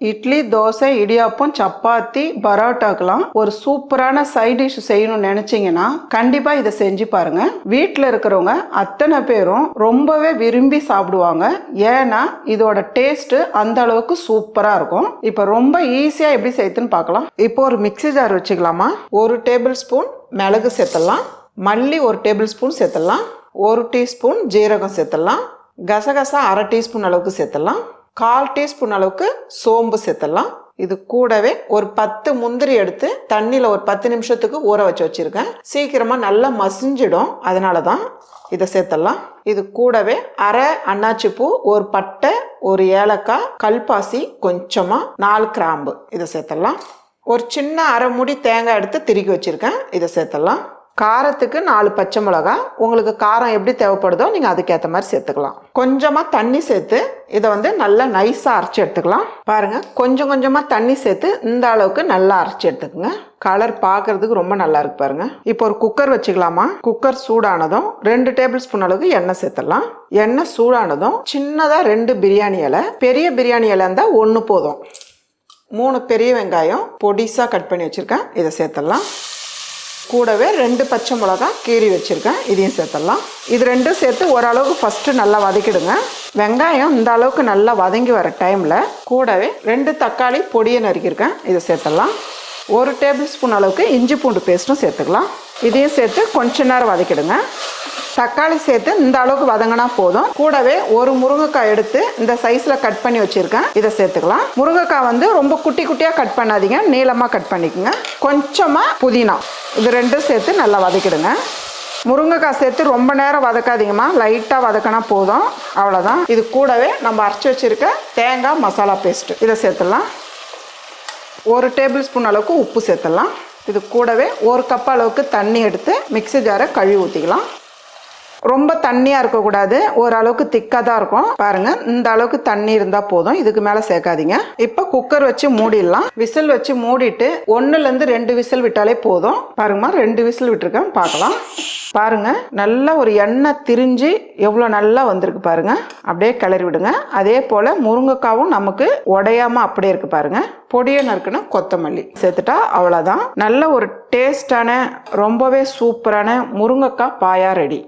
இட்லி தோசை இடியாப்பம் சப்பாத்தி பரோட்டாக்கெல்லாம் ஒரு சூப்பரான side dish செய்யணும்னு நினைச்சீங்கன்னா கண்டிப்பா இதை செஞ்சு பாருங்க. வீட்டில் இருக்கிறவங்க அத்தனை பேரும் ரொம்பவே விரும்பி சாப்பிடுவாங்க. ஏன்னா இதோட டேஸ்ட் அந்த அளவுக்கு சூப்பரா இருக்கும். இப்போ ரொம்ப ஈஸியா எப்படி செய்யுதுன்னு பார்க்கலாம். இப்போ ஒரு மிக்ஸி ஜார் வச்சுக்கலாமா? ஒரு டேபிள் ஸ்பூன் மிளகு சேர்த்துடலாம். மல்லி ஒரு டேபிள் ஸ்பூன் சேர்த்துடலாம். ஒரு டீஸ்பூன் ஜீரகம் சேர்த்துடலாம். கசகசா அரை டீஸ்பூன் அளவுக்கு சேர்த்துடலாம். கால் டீஸ்பூன் அளவுக்கு சோம்பு சேர்த்தலாம் இது கூடவே ஒரு பத்து முந்திரி எடுத்து தண்ணியில் ஒரு பத்து நிமிஷத்துக்கு ஊற வச்சு வச்சுருக்கேன். சீக்கிரமாக நல்லா மசிஞ்சிடும். அதனால தான் இதை சேர்த்துடலாம். இது கூடவே அரை அன்னாச்சி பூ ஒரு பட்டை ஒரு ஏலக்காய் கல்பாசி கொஞ்சமாக நாலு கிராம்பு. இதை சேர்த்தலாம் ஒரு சின்ன அரை முடி தேங்காய் எடுத்து திருக்கி வச்சுருக்கேன். இதை சேர்த்துடலாம். காரத்துக்கு நாலு பச்சை மிளகா. உங்களுக்கு காரம் எப்படி தேவைப்படுதோ நீங்கள் அதுக்கேற்ற மாதிரி சேர்த்துக்கலாம். கொஞ்சமாக தண்ணி சேர்த்து இதை வந்து நல்லா நைஸாக அரைச்சி எடுத்துக்கலாம். பாருங்கள் கொஞ்சம் கொஞ்சமாக தண்ணி சேர்த்து இந்த அளவுக்கு நல்லா அரைச்சி எடுத்துக்கோங்க. கலர் பார்க்கறதுக்கு ரொம்ப நல்லா இருக்கு பாருங்க. இப்போ ஒரு குக்கர் வச்சுக்கலாமா? குக்கர் சூடானதும் ரெண்டு டேபிள் ஸ்பூன் அளவுக்கு எண்ணெய் சேர்த்துடலாம். எண்ணெய் சூடானதும் சின்னதாக ரெண்டு பிரியாணி இலை. பெரிய பிரியாணி இலை இருந்தால் ஒன்று போதும். மூணு பெரிய வெங்காயம் பொடிசாக கட் பண்ணி வச்சுருக்கேன். இதை சேர்த்துடலாம். கூடவே ரெண்டு பச்சை மிளகா கீறி வச்சுருக்கேன். இதையும் சேர்த்துடலாம். இது ரெண்டும் சேர்த்து ஓரளவுக்கு ஃபஸ்ட்டு நல்லா வதக்கிடுங்க. வெங்காயம் இந்த அளவுக்கு நல்லா வதங்கி வர டைமில் கூடவே ரெண்டு தக்காளி பொடியை நறுக்கியிருக்கேன். இதை சேர்த்துடலாம். ஒரு டேபிள் ஸ்பூன் அளவுக்கு இஞ்சி பூண்டு பேஸ்ட்டும் சேர்த்துக்கலாம். இதையும் சேர்த்து கொஞ்ச நேரம் வதக்கிடுங்க. தக்காளி சேர்த்து இந்த அளவுக்கு வதங்கினா போதும். கூடவே ஒரு முருங்கைக்காய் எடுத்து இந்த சைஸில் கட் பண்ணி வச்சுருக்கேன். இதை சேர்த்துக்கலாம். முருங்கைக்காய் வந்து ரொம்ப குட்டி குட்டியாக கட் பண்ணாதீங்க. நீளமாக கட் பண்ணிக்கோங்க. கொஞ்சமாக புதினா. இது ரெண்டும் சேர்த்து நல்லா வதக்கிடுங்க. முருங்கைக்காய் சேர்த்து ரொம்ப நேரம் வதக்காதீங்கம்மா. லைட்டாக வதக்கினா போதும். அவ்வளோதான் இது கூடவே நம்ம அரைச்சி வச்சுருக்க தேங்காய் மசாலா பேஸ்ட்டு இதை சேர்த்துடலாம். ஒரு டேபிள் ஸ்பூன் அளவுக்கு உப்பு சேர்த்துடலாம். இது கூடவே ஒரு கப் அளவுக்கு தண்ணி எடுத்து மிக்ஸி ஜாரை கழுவி ஊற்றிக்கலாம் ரொம்ப தண்ணியாக இருக்கக்கூடாது. ஓரளவுக்கு திக்காக தான் இருக்கும். பாருங்க இந்த அளவுக்கு தண்ணி இருந்தால் போதும். இதுக்கு மேலே சேர்க்காதீங்க. இப்போ குக்கர் வச்சு மூடிடலாம். விசில் வச்சு மூடிட்டு ஒன்றுலேருந்து ரெண்டு விசில் விட்டாலே போதும். பாருங்கம்மா ரெண்டு விசில் விட்டுருக்கேன். பார்க்கலாம். பாருங்க நல்லா ஒரு எண்ணெய் திரிஞ்சு எவ்வளோ நல்லா வந்திருக்கு பாருங்க. அப்படியே கிளறி விடுங்க. அதே போல் முருங்கைக்காவும் நமக்கு உடையாம அப்படியே இருக்கு பாருங்க. பொடியை நறுக்குன்னு கொத்தமல்லி சேர்த்துட்டா அவ்வளோதான் நல்ல ஒரு டேஸ்டான ரொம்பவே சூப்பரான முருங்கைக்காய் பாயா ரெடி